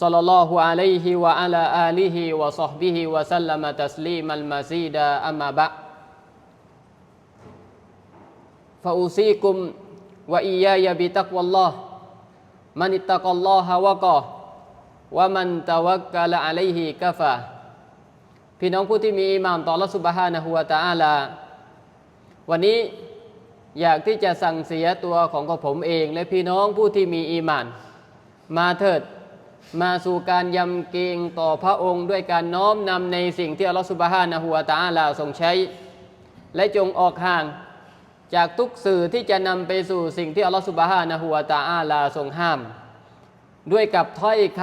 ศ็อลลัลลอฮุอะลัยฮิวะอะลาอาลีฮิวะซอฮบิฮิวะสัลลัมตัสลีมัลมาซีดาอัมมาบะฟาอูซีกุมวะอียายะบิตักวัลลอฮ์มันิตักัลลอฮะพี่น้องผู้ที่มีอิมามต่อละสุบฮานะฮุวะตาอาลา วันนี้อยากที่จะสั่งเสียตัวของกับผมเอง และพี่น้องผู้ที่มีอีมาน มาเถิด มาสู่การยำเกรงต่อพระองค์ด้วยการน้อมนำในสิ่งที่อัลลอฮฺสุบฮานะฮูวตาอาลาทรงใช้ และจงออกห่างจากทุกสื่อที่จะนำไปสู่สิ่งที่อัลลอฮฺสุบฮานะฮูวตาอาลาทรงห้าม ด้วยกับถ้อยค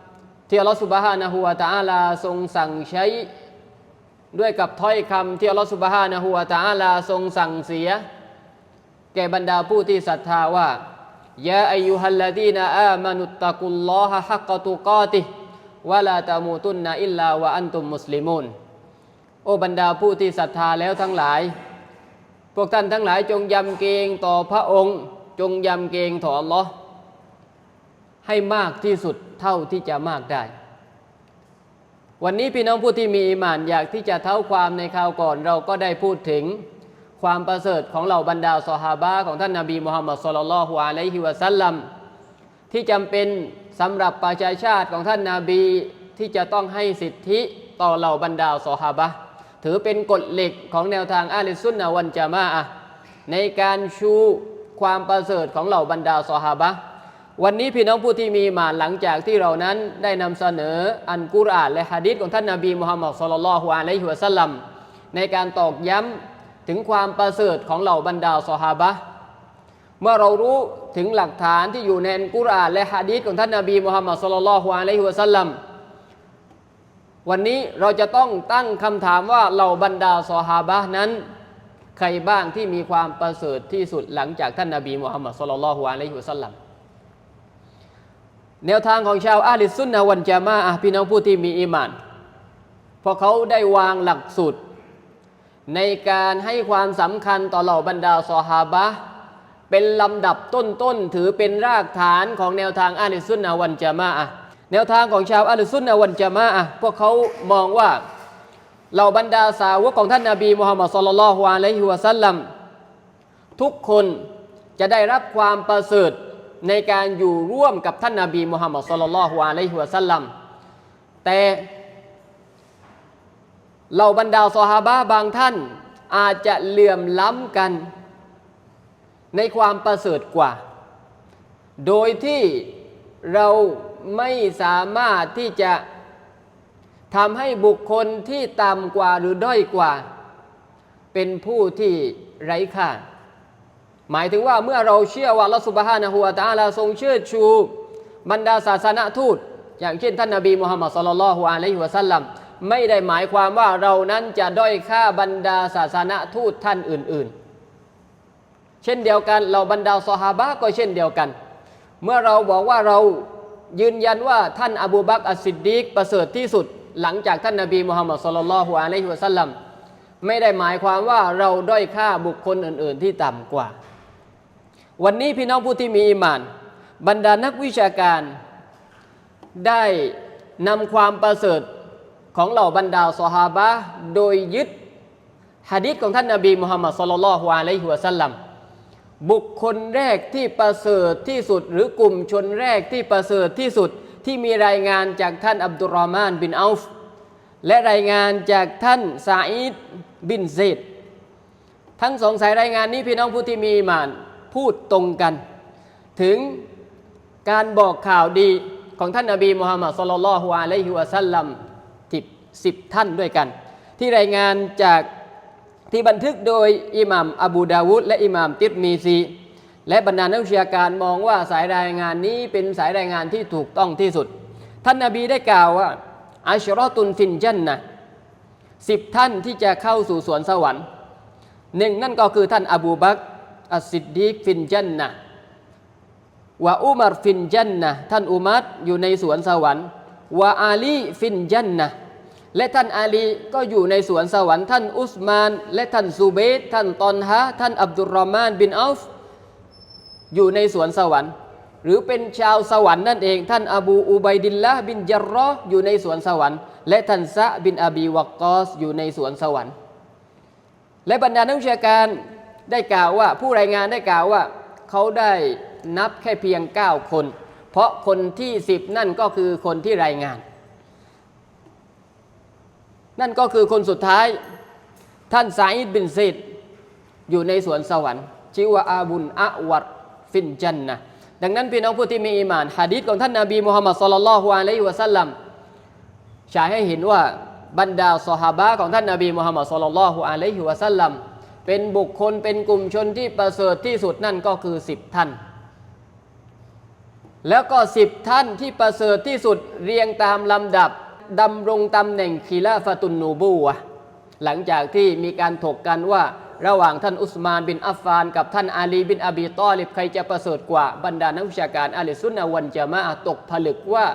ำที่อัลลอฮฺสุบฮานะฮูวตาอาลาทรงสั่งใช้ ด้วยกับถ้อยคำที่อัลลอฮฺสุบฮานะฮูวตาอาลาทรงสั่งเสีย แก่บรรดาผู้ที่ศรัทธาว่า ยาอายุฮัลลดีนอามานุตตะกุลลอฮะฮักกตุกาติวะลาตามูตุนนะอิลลาวะอันตุมมุสลิมุนโอ้บรรดาผู้ที่ศรัทธาแล้วทั้งหลาย พวกท่านทั้งหลายจงยำเกรงต่อพระองค์ จงยำเกรงต่ออัลลอฮ์ให้มากที่สุดเท่าที่จะมากได้ วันนี้พี่น้องผู้ที่มีอิมานอยากที่จะเท้าความในคราวก่อนเราก็ได้พูดถึง ความประเสริฐของเหล่าบรรดาสหาบะของท่านนาบีมุฮัมมัดสุลลัลฮุอะลัยฮิวะสัลลัมที่จำเป็นสำหรับประชาชาติของท่านนาบีที่จะต้องให้สิทธิต่อเหล่าบรรดาสหาบะถือเป็นกฎเหล็กของแนวทางอาลิสุนนะวันจามะอะในการชูความประเสริฐของเหล่าบรรดาสหาบะวันนี้พี่น้องผู้ที่มีมาหลังจากที่เรานั้นได้นำเสนออันกุรอานและฮะดีษของท่านนาบีมุฮัมมัดสุลลัลฮุอะลัยฮิวะสัลลัมในการตอกย้ำ ถึงความประเสริฐของเหล่าบรรดาสหาบะเมื่อเรารู้ถึงหลักฐานที่อยู่ในกุรอานและฮะดีษของท่านนาบีมุฮัมมัดสุลลัลฮุอะลัยฮิวะสัลลัมวันนี้เราจะต้องตั้งคำถามว่าเหล่าบรรดาสหาบะนั้น ใครบ้างที่มีความประเสริฐที่สุดหลังจากท่านนาบีมุฮัมมัดสุลลัลฮุอะลัยฮิวะสัลลัมแนวทางของชาวอาลิสุนนะวันจามาอะพี่น้องผู้ที่มีอีมานพอเขาได้วางหลักสูตร ในการให้ความสำคัญต่อเหล่าบรรดาซอฮาบะเป็นลำดับต้นๆถือเป็นรากฐานของแนวทางอาลิสุนนะวันจามาอะแนวทางของชาวอาลิสุนนะวันจามาอะพวกเขามองว่าเหล่าบรรดาสาวกของท่านนาบีมุฮัมมัดสุลลัลฮุอะลัยฮิวะสัลลัมทุกคนจะได้รับความประเสริฐในการอยู่ร่วมกับท่านนาบีมุฮัมมัดสุลลัลฮุอะลัยฮิวะสัลลัมแต่ เหล่าบรรดาซอฮาบะบางท่านอาจจะเหลื่อมล้ำกัน ในความประเสริฐกว่า โดยที่เราไม่สามารถที่จะทำให้บุคคลที่ต่ำกว่าหรือด้อยกว่า เป็นผู้ที่ไร้ค่า หมายถึงว่าเมื่อเราเชื่อว่าละสุบฮานะฮูวตอาลาทรงเชื่อชูบรรดาศาสนทูต อย่างเช่นท่านนาบีมุฮัมมัดสุลลัลฮุอะลัยฮิวะสัลลัม ไม่ได้หมายความว่าเรานั้นจะด้อยค่าบรรดาศาสนทูตท่านอื่น ๆ เช่นเดียวกันเราบรรดาซอฮาบะก็เช่นเดียวกัน เมื่อเราบอกว่าเรายืนยันว่าท่านอบูบักรอัสซิดดีกประเสริฐที่สุด หลังจากท่านนาบีมุฮัมมัดสุลลัลฮุอะลัยฮิวะสัลลัมไม่ได้หมายความว่าเราด้อยค่าบุคคลอื่น ๆ ที่ต่ำกว่า วันนี้พี่น้องผู้ที่มีอิมาน บรรดานักวิชาการได้นำความประเสริฐ ของเหล่าบรรดาสหาบะโดยยึดฮะดิษของท่านนาบีมุฮัมมัดสุลลัลฮุอะลัยฮิวะสัลลัมบุคคลแรกที่ประเสริฐที่สุด หรือกลุ่มชนแรกที่ประเสริฐที่สุดที่มีรายงานจากท่านอับดุลรอฮ์มานบินอัลฟและรายงานจากท่านซาอิดบินเซดทั้งสองสายรายงานนี้พี่น้องผู้ที่มีมานพูดตรงกัน ถึงการบอกข่าวดีของท่านนาบีมุฮัมมัดสุลลัลฮุอะลัยฮิวะสัลลัม ทิบสิบท่านด้วยกัน ที่รายงานจากที่บันทึกโดยอิหม่ามอบูดาวุดและอิหม่ามติดมีซีและบรรดานักวิชาการมองว่าสายรายงานนี้เป็นสายรายงานที่ถูกต้องที่สุด ท่านนาบีได้กล่าวว่าอัชรอตุนฟินจันนะสิบท่านที่จะเข้าสู่สวนสวรรค์หนึ่งนั่นก็คือท่านอบูบักอัสซิดดีกฟินจันนะวะอุมารฟินจันนะท่านอุมัรอยู่ในสวนสวรรค์วะอาลีฟินจันนะ และท่านอาลีก็อยู่ในสวนสวรรค์ท่านอุสมาน และท่านซูเบตท่านตอนฮะท่านอับดุลรอมานบินอัฟอยู่ในสวนสวรรค์ หรือเป็นชาวสวรรค์นั่นเอง ท่านอบูอุบัยดิลละบินยารรออยู่ในสวนสวรรค์ และท่านซะบินอบีวักกอสอยู่ในสวนสวรรค์ และบรรดานักวิชาการได้กล่าวว่าผู้รายงานได้กล่าวว่า เขาได้นับแค่เพียง 9 คน เพราะคนที่ 10 นั่นก็คือคนที่รายงาน นั่นก็คือคนสุดท้ายท่านซาอิดบินซิดอยู่ในสวนสวรรค์ชื่อว่าอาบุนอะวัดฟินจันนะดังนั้นพี่น้องผู้ที่มีอีหมานฮะดีษของท่านนาบีมุฮัมมัดสุลลัลฮุอะลัยฮิวะสัลลัมฉายให้เห็นว่าบรรดาสหาบะของท่านนาบีมุฮัมมัดสุลลัลฮุอะลัยฮิวะสัลลัมเป็นบุคคลเป็นกลุ่มชนที่ประเสริฐที่สุดนั่นก็คือสิบท่าน แล้วก็สิบท่านที่ประเสริฐที่สุดเรียงตามลำดับ ดำรงตำแหน่งคีลาฟตุนนูบูวะหลังจากที่มีการถกกันว่าระหว่างท่านอุสมานบินอัฟฟาน กับท่านอาลีบินอบีตอลิบใครจะประเสริฐกว่าบรรดานักวิชาการอาลีซุนนวันจะมาตกผลึกว่า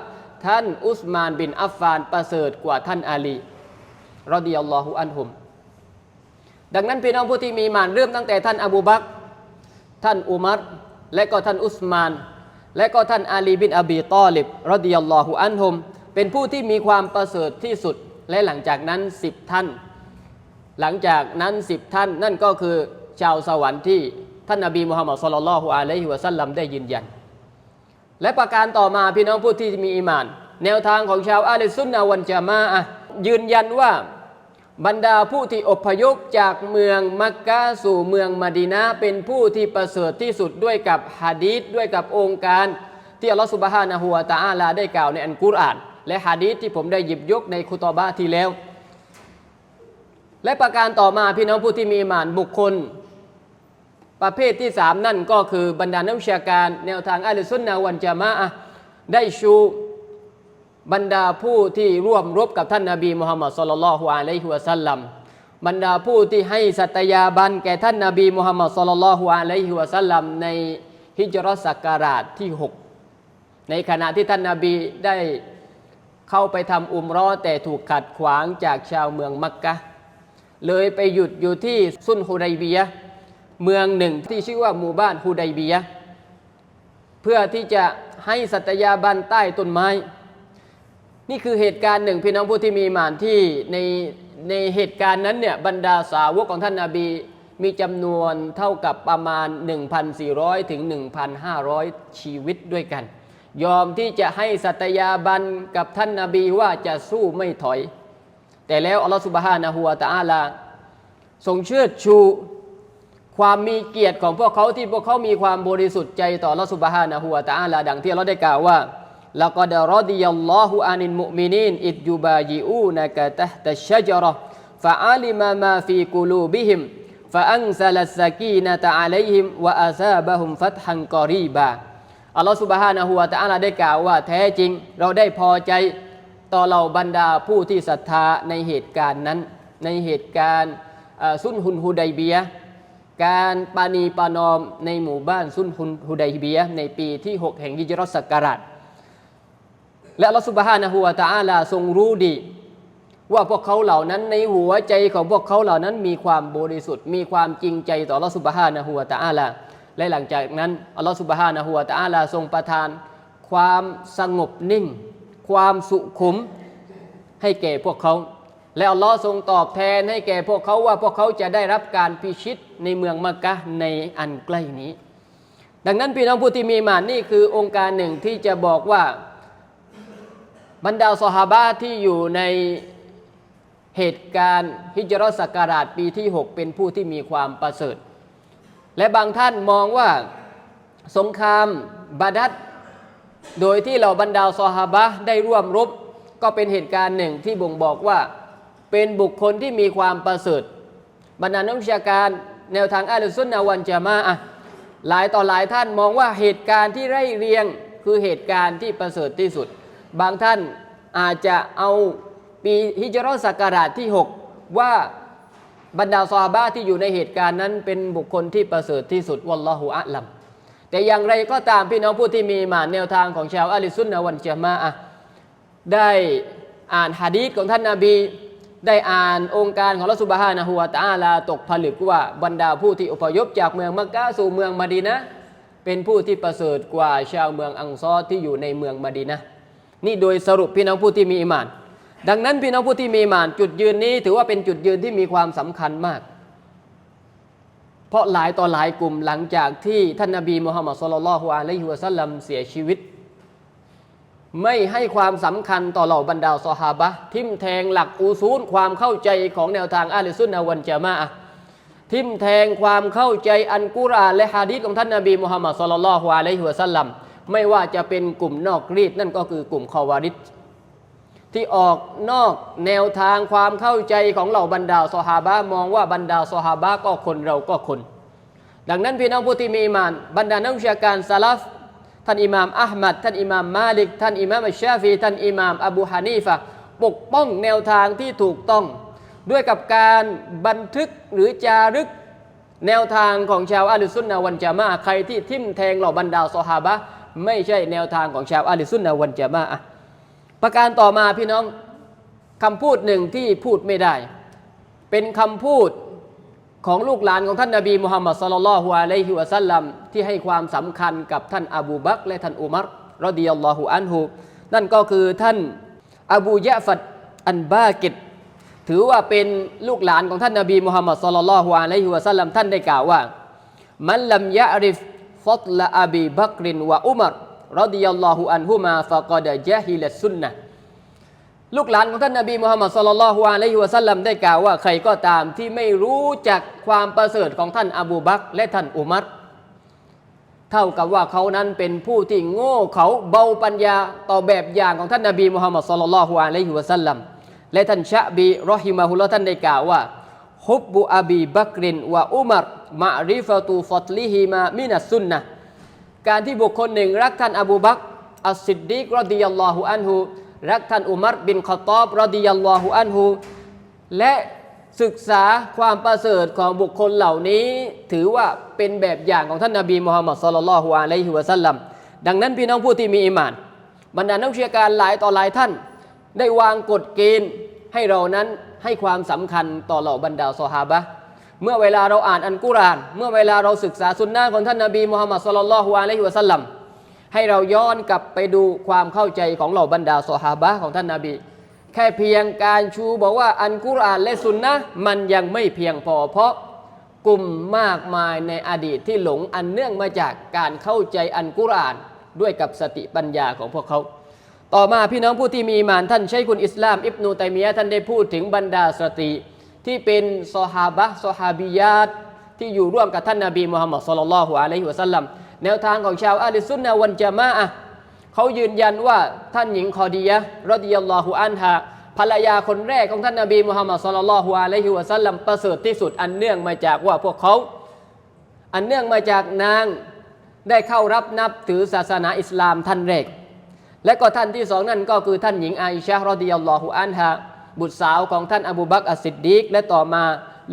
ท่านอุสมานบินอัฟฟานประเสริฐกว่าท่านอาลีรอดิยัลลอฮุอันฮุม ดังนั้นพี่น้องผู้ที่มีมานเริ่มตั้งแต่ท่านอบูบักท่านอุมัรและก็ท่านอุสมาน และก็ท่านอาลีบินอบีตอลิบรอดิยัลลอฮุอันฮุม เป็นผู้ที่มีความประเสริฐที่สุดและหลังจากนั้นสิบท่าน หลังจากนั้นสิบท่านนั่นก็คือชาวสวรรค์ที่ท่านนบีมุฮัมมัดสุลลัลฮุอะลัยฮิวะสัลลัมได้ยืนยัน และประการต่อมาพี่น้องผู้ที่มีอีมาน แนวทางของชาวอาลีซุนนะวันจามาอะยืนยันว่าบรรดาผู้ที่อพยพจากเมืองมักกะสู่เมืองมดีนะห์เป็นผู้ที่ประเสริฐที่สุดด้วยกับฮะดีษด้วยกับองค์การ ที่อัลลอฮฺสุบฮานะฮูวะตะอาลาได้กล่าวในอันกุรอาน และฮะดีษที่ผมได้หยิบยกในคุตอบะที่แล้ว และประการต่อมาพี่น้องผู้ที่มีอีหมานบุคคล ประเภทที่สามนั่นก็คือบรรดานักวิชาการ แนวทางอัลซุนนะวันจามะได้ชูบรรดาผู้ที่ร่วมรบกับท่านนาบีมุฮัมมัดสุลลัลฮุอะลัยฮิวะสัลลัมบรรดาผู้ที่ให้สัตยาบันแก่ท่านนาบีมุฮัมมัดสุลลัลฮุอะลัยฮิวะสัลลัมในฮิจรัสศักราชที่ 6 ในขณะที่ท่านนาบีได้ เข้าไปทำอุมรอแต่ถูกขัดขวางจากชาวเมืองมักกะ เลยไปหยุดอยู่ที่ซุนฮุไดเบีย เมืองหนึ่งที่ชื่อว่าหมู่บ้านฮุไดเบีย เพื่อที่จะให้สัตยาบันใต้ต้นไม้ นี่คือเหตุการณ์หนึ่งพี่น้องผู้ที่มีหมานที่ในในเหตุการณ์นั้นเนี่ยบรรดาสาวกของท่านนาบีมีจำนวนเท่ากับประมาณ 1,400 ถึง 1,500 ชีวิตด้วยกัน ยอมที่จะให้สัตยาบันกับท่านนาบีว่าจะสู้ไม่ถอย แต่แล้วอัลลอฮฺสุบฮานะฮูวะตะอาลาทรงเชิดชูความมีเกียรติของพวกเขาที่พวกเขามีความบริสุทธิ์ใจต่ออัลลอฮฺสุบฮานะฮูวะตะอาลาดังที่เราได้กล่าวว่าละกอดรอดิยัลลอฮุอานินมุมินีนอิดยูบายิอูนะกะตะตัชะจราะฟะอาลิมะมาฟีกุลูบิฮิมฟะอันซะลัสซะกีนะตะอะลัยฮิมวะอาซาบะฮุมฟัตฮันกอรีบา อัลลอฮฺสุบฮานะฮูวะตะอาลาได้กล่าวว่าแท้จริง เราได้พอใจต่อเหล่าบรรดาผู้ที่ศรัทธาในเหตุการณ์นั้น ในเหตุการณ์ซุนฮุนฮุไดเบีย การปานีปานอมในหมู่บ้านซุนฮุนฮุไดเบีย ในปีที่ 6 แห่งฮิจรัสศักราชและอัลลอฮฺสุบฮานะฮูวะตะอาลาทรงรู้ดี ว่าพวกเขาเหล่านั้นในหัวใจของพวกเขาเหล่านั้นมีความบริสุทธิ์ มีความจริงใจต่ออัลลอฮฺสุบฮานะฮูวะตะอาลา และหลังจากนั้นอัลลอฮฺสุบฮานะฮูวะตะอาลาทรงประทาน ความสงบนิ่ง ความสุขุมให้แก่พวกเขา และอัลลอฮ์ทรงตอบแทนให้แก่พวกเขาว่าพวกเขาจะได้รับการพิชิตในเมืองมักกะในอันใกล้นี้ ดังนั้นพี่น้องผู้ที่มีมานนี่คือองค์การหนึ่งที่จะบอกว่าบรรดาสหาบะที่อยู่ในเหตุการณ์ฮิจรัสศักราชปีที่ 6 เป็นผู้ที่มีความประเสริฐ และบางท่านมองว่าสงครามบาดัดโดยที่เหล่าบรรดาซอฮาบะได้ร่วมรบก็เป็นเหตุการณ์หนึ่งที่บ่งบอกว่าเป็นบุคคลที่มีความประเสริฐบรรดานักวิชาการแนวทางอัลซุนนะวันจามะอะหลายต่อหลายท่านมองว่าเหตุการณ์ที่ไร่เรียงคือเหตุการณ์ที่ประเสริฐที่สุด บางท่านอาจจะเอาปีฮิจรัสศักราชที่ว่า บรรดาซาบะห์ที่อยู่ในเหตุการณ์นั้น เป็นบุคคลที่ประเสริฐที่สุดวัลลอฮุอะลัมแต่อย่างไรก็ตามพี่น้องผู้ที่มีมานแนวทางของชาวอะลิซุนนะวันเจมาอะได้อ่านฮะดีษของท่านนาบี ได้อ่านองค์การของรัสุบฮานะฮูวตะอาลาตกผลึกว่าบรรดาผู้ที่อพยพจากเมืองมักกะสู่เมืองมะดีนะเป็นผู้ที่ประเสริฐกว่าชาวเมืองอังซอที่อยู่ในเมืองมะดีนะนี่โดยสรุปพี่น้องผู้ที่มีอิมาน ดังนั้นพี่น้องผู้ที่มีมานจุดยืนนี้ ถือว่าเป็นจุดยืนที่มีความสำคัญมาก เพราะหลายต่อหลายกลุ่มหลังจากที่ท่านนาบีมุฮัมมัดสุลลัลฮุอะลัยฮิวะสัลลัมเสียชีวิต ไม่ให้ความสำคัญต่อเหล่าบรรดาซอฮาบะทิมแทงหลักอูซูลความเข้าใจของแนวทางอาลิซุนนะวันจามะทิมแทงความเข้าใจอันกุรอานและฮะดีษของท่านนาบีมุฮัมมัดสุลลัลฮุอะลัยฮิวะสัลลัมไม่ว่าจะเป็นกลุ่มนอกรีดนั่นก็คือกลุ่มคอวาริด ที่ออกนอกแนวทางความเข้าใจของเหล่าบรรดาซอฮาบะมองว่าบรรดาซอฮาบะก็คนเราก็คน ดังนั้นพี่น้องผู้ที่มีอีมาน บรรดานักวิชาการซาลฟท่านอิหม่ามอัลมัดท่านอิหม่ามมาลิก ท่านอิหม่ามอัชชาฟีท่านอิหม่ามอบูฮานีฟะปกป้องแนวทางที่ถูกต้อง ด้วยกับการบันทึกหรือจารึกแนวทางของชาวอาลิซุนนาวันจามะใครที่ทิมแทงเหล่าบรรดาซอฮาบะไม่ใช่แนวทางของชาวอาลิซุนนาวันจามะห์ ประการต่อมาพี่น้องคำพูดหนึ่งที่พูดไม่ได้ เป็นคำพูดของลูกหลานของท่านนาบีมุฮัมมัดสลลัลฮุอะลัยฮิวะสัลลัมที่ให้ความสำคัญกับท่านอบูบักและท่านอุมัรรดิยัลลอฮุอันฮุนั่นก็คือท่านอบูยะฟัดอันบากิดถือว่าเป็นลูกหลานของท่านนาบีมุฮัมมัดสลลัลฮุอะลัยฮิวะสัลลัมท่านได้กล่าวว่า มันลัมยะริฟฟัตละอบีบักรินวะอุมัร รดิยัลลอฮุอันฮุมาฟะกอดะจาฮิลสุนนะลูกหลานของท่านนาบีมุฮัมมัดสุลลัลลอฮุอะลัยฮิวะสัลลัมได้กล่าวว่าใครก็ตามที่ไม่รู้จักความประเสริฐของท่านอบูบักและท่านอุมัรเท่ากับว่าเขานั้นเป็นผู้ที่โง่เขาเบาปัญญาต่อแบบอย่างของท่านนาบีมุฮัมมัดสุลลัลลอฮุอะลัยฮิวะสัลลัมและท่านชะบีรอฮิมะฮุลลอท่านได้กล่าวว่าฮุบบุอบีบักรินวะอุมัรมะริฟะตูฟัตลิฮิมามินัสซุนนะ การที่บุคคลหนึ่ง รักท่านอบูบักอัสซิดดีกรดิยัลลอฮุอันฮุรักท่านอุมัรบินขอตอบรดิยัลลอฮุอันฮูและศึกษาความประเสริฐของบุคคลเหล่านี้ ถือว่าเป็นแบบอย่างของท่านนาบีมุฮัมมัดสุลลัลลอฮุอะลัยฮิวะสัลลัมดังนั้นพี่น้องผู้ที่มีอิมาน บรรดานักวิชาการหลายต่อหลายท่าน ได้วางกฎเกณฑ์ให้เรานั้นให้ความสำคัญต่อเหล่าบรรดาซอฮาบะ เมื่อเวลาเราอ่านอันกุราน เมื่อเวลาเราศึกษาสุนนะของท่านนาบีมุฮัมมัดสุลลัลฮุอะลัยฮิวะสัลลัมให้เราย้อนกลับไปดูความเข้าใจของเหล่าบรรดาสหาบะของท่านนาบี แค่เพียงการชูบอกว่าอันกุรานและสุนนะมันยังไม่เพียงพอเพราะกลุ่มมากมายในอดีตที่หลงอันเนื่องมาจากการเข้าใจอันกุรานด้วยกับสติปัญญาของพวกเขา ต่อมาพี่น้องผู้ที่มีหมานท่านใช้คุณอิสลาม อิบนูตัยมียะท่านได้พูดถึงบรรดาสตรี ที่เป็นซอฮาบะซอฮาบิยาตที่อยู่ร่วมกับท่านนาบีมุฮัมมัดสุลลัลฮุอะลัยฮิวะสัลลัมแนวทางของชาวอาลิซุนนะวันจามะอะเขายืนยันว่าท่านหญิงคอดียะรอดิยัลลอฮุอันฮาภรรยาคนแรกของท่านนาบีมุฮัมมัดสุลลัลฮุอะลัยฮิวะสัลลัมประเสริฐที่สุดอันเนื่องมาจากว่าพวกเขา อันเนื่องมาจากนางได้เข้ารับนับถือศาสนาอิสลามท่านแรก และก็ท่านที่สองนั่นก็คือท่านหญิงอาอิชะรอดิยัลลอฮุอันฮา บุตรสาวของท่านอบูบักอัสซิดดีกและต่อมา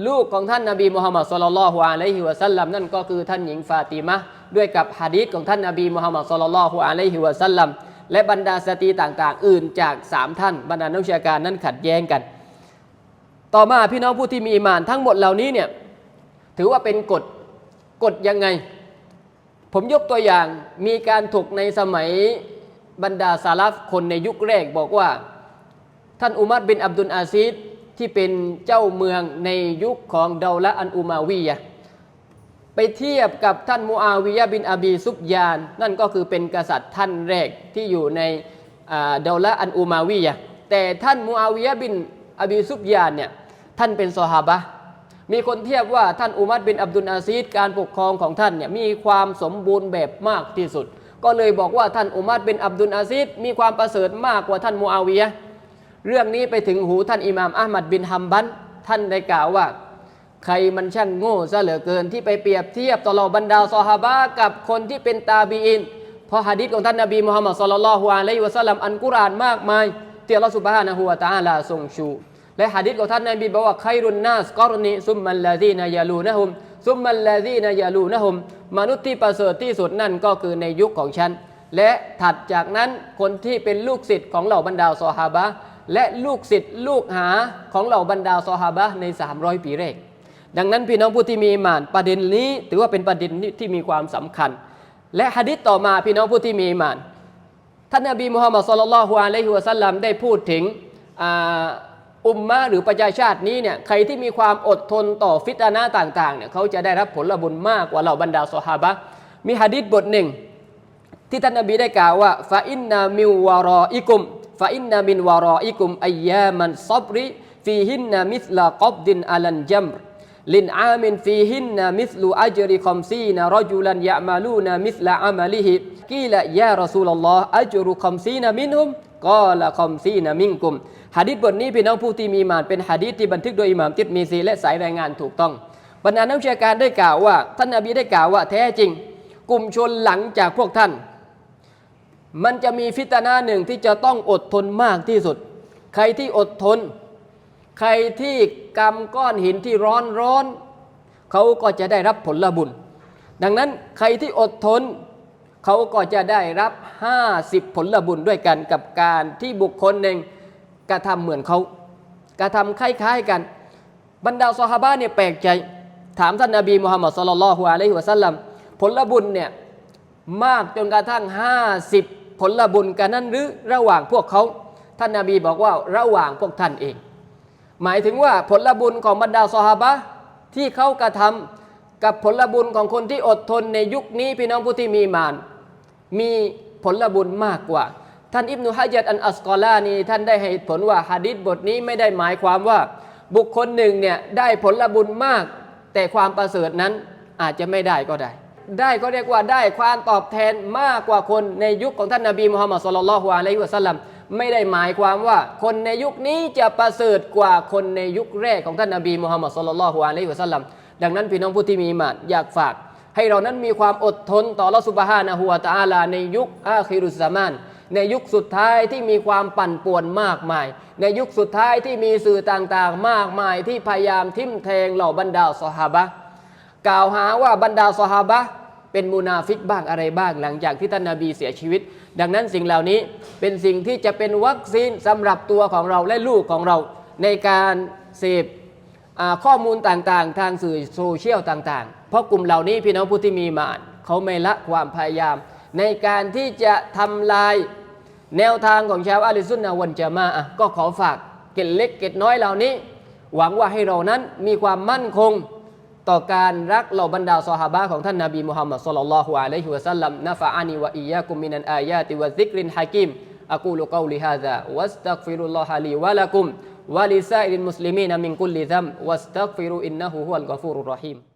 ลูกของท่านนบีมุฮัมมัดสุลลัลฮุอะลัยฮิวะสัลลัมนั่นก็คือท่านหญิงฟาติมะด้วยกับฮะดีษของท่านนบีมุฮัมมัดสุลลัลฮุอะลัยฮิวะสัลลัมและบรรดาสตรีต่างๆ อื่นจากสามท่าน บรรดานักวิชาการนั้นขัดแย้งกัน ต่อมาพี่น้องผู้ที่มีอีมานทั้งหมดเหล่านี้เนี่ยถือว่าเป็นกฎกฎยังไง ผมยกตัวอย่างมีการถกในสมัยบรรดาซาลฟคนในยุคแรกบอกว่า ท่านอุมัรบินอับดุลอาซีดที่เป็นเจ้าเมืองในยุคของเดาละอันอุมาวียะไปเทียบกับท่านมูอาวิยะบินอบีซุบยาน นั่นก็คือเป็นกษัตริย์ท่านแรกที่อยู่ในเดาละอันอุมาวียะแต่ท่านมูอาวิยะบินอบีซุบยานเนี่ยท่านเป็นซอฮาบะมีคนเทียบว่าท่านอุมัรบินอับดุลอาซีดการปกครองของท่านเนี่ยมีความสมบูรณ์แบบมากที่สุด ก็เลยบอกว่าท่านอุมัรบินอับดุลอาซีดมีความประเสริฐมากกว่าท่านมูอาวิยะ เรื่องนี้ไปถึงหูท่านอิหม่ามอัลมัดบินฮัมบันท่านได้กล่าวว่า ใครมันช่างโง่ซะเหลือเกินที่ไปเปรียบเทียบต่อเราบรรดาซอฮาบะกับคนที่เป็นตาบีอินเพราะฮะดีษของท่านนบีมุฮัมมัดสุลลัลฮุอะลัยฮิวะสัลลัมอันกุรอานมากมายที่อัลลอสุบฮานะฮูวะตาลาทรงชู และหะดิษของท่านนบีบอกว่าไครรุนนาสกอรนีซุมมัลลาดีนายาลูนะฮุมซุมมัลลาดีนายาลูนะฮุมมนุษย์ที่ประเสริฐที่สุดนั่นก็คือในยุคของฉัน และถัดจากนั้นคนที่เป็นลูกศิษย์ของเหล่าบรรดาซอฮาบะ และลูกศิษย์ลูกหาของเหล่าบรรดาซอฮาบะใน 300 ปีแรก ดังนั้นพี่น้องผู้ที่มีอีหมาน ประเด็นนี้ถือว่าเป็นประเด็นที่มีความสำคัญ และหะดิษต่อมาพี่น้องผู้ที่มีอีหมาน ท่านนบีมุฮัมมัดสุลลัลฮุอะลัยฮิวะสัลลัมได้พูดถึงอุมมะหรือประชาชาตินี้เนี่ยใครที่มีความอดทนต่อฟิตนาต่างๆเนี่ยเขาจะได้รับผลบุญมากกว่าเหล่าบรรดาซอฮาบะมีหะดิษบทหนึ่ง ที่ท่านนบีได้กล่าวว่าฟาอินนามิววารออิกุม ฟาอินนามินวารออิกุมอัยยามันซับริฟีหินนามิสลากอบดินอัลันจัมรลินอามินฟีหินนามิสลูอัจริคอมซีนารจุลันยะมาลูนามิสลาอามาลิฮิกีละยารอซูลลอฮ์อัจรุคอมซีนามินฮุมกอละคอมซีนามิงกุมหะดีษบทนี้พี่น้องผู้ที่มีมานเป็นหะดีษที่บันทึกโดยอิหม่ามติดมีซีและสายรายงานถูกต้องบรรดานักวิชาการได้กล่าวว่า ท่านนบีได้กล่าวว่าแท้จริง กลุ่มชนหลังจากพวกท่าน มันจะมีฟิตนาหนึ่งที่จะต้องอดทนมากที่สุด ใครที่อดทน ใครที่กำก้อนหินที่ร้อนร้อนเขาก็จะได้รับผลบุญ ดังนั้นใครที่อดทน เขาก็จะได้รับ 50 ผลบุญด้วยกันกับการที่บุคคลหนึ่งกระทำเหมือนเขากระทำคล้ายๆกัน บรรดาซอฮาบะเนี่ยแปลกใจ ถามท่านนบีมุฮัมมัดสุลลัลฮุอะลัยฮิวะสัลลัมผลบุญเนี่ยมากจนกระทั่ง 50 ผลบุญกันนั้นหรือระหว่างพวกเขาท่านนาบีบอกว่าระหว่างพวกท่านเอง หมายถึงว่าผลบุญของบรรดาซอฮาบะที่เขากระทำกับผลบุญของคนที่อดทนในยุคนี้พี่น้องผู้ที่มีมาน มีผลบุญมากกว่า ท่านอิบนุฮะจัดอันอัสกอลานีท่านได้ให้ผลว่าฮะดิษบทนี้ไม่ได้หมายความว่าบุคคลหนึ่งเนี่ยได้ผลบุญมาก แต่ความประเสริฐนั้นอาจจะไม่ได้ก็ได้ ได้ก็เรียกว่าได้ความตอบแทนมากกว่าคนในยุคของท่านนบีมุฮัมมัดสุลลัลฮุอะลัยฮิวะสัลลัมไม่ได้หมายความว่า คนในยุคนี้จะประเสริฐกว่าคนในยุคแรกของท่านนบีมุฮัมมัดสุลลัลฮุอะลัยฮิวะสัลลัมดังนั้นพี่น้องผู้ที่มีมานอยากฝาก ให้เรานั้นมีความอดทนต่อลลอฮฺสุบฮานะฮูวะตาลา ในยุคอาคิรุสซามานในยุคสุดท้ายที่มีความปั่นป่วนมากมาย ในยุคสุดท้ายที่มีสื่อต่างๆ มากมายที่พยายามทิมแทงเหล่าบรรดาซอฮาบะกล่าวหาว่าบรรดาซอฮาบะ เป็นมุนาฟิกบ้างอะไรบ้างหลังจากที่ท่านนาบีเสียชีวิต ดังนั้นสิ่งเหล่านี้เป็นสิ่งที่จะเป็นวัคซีนสำหรับตัวของเราและลูกของเราในการเสพข้อมูลต่างๆ ทางสื่อโซเชียลต่างๆ เพราะกลุ่มเหล่านี้พี่น้องผู้ที่มีมานเขาไม่ละความพยายาม ในการที่จะทำลายแนวทางของชาวอาลิซุนนะวันจามาก็ขอฝากเกร็ดเล็กเกร็ดน้อยเหล่านี้ หวังว่าให้เรานั้นมีความมั่นคง ต่อการรักเหล่าบรรดาสหายของท่านนาบีมุฮัมมัดสุลลัลลอฮุอะลัยฮิวะสัลลัมนะฟะอานีวะอียะกุมินันอายาติวะซิกรินฮะกิมอักูลุกอลิฮะซาวัสตักฟิรุลลอฮะลีวะลักุมวะลิซาอิลมุสลิมีนมินกุลลิซัมวัสตักฟิรุอินนะฮุฮุลกัฟูรุรรหีม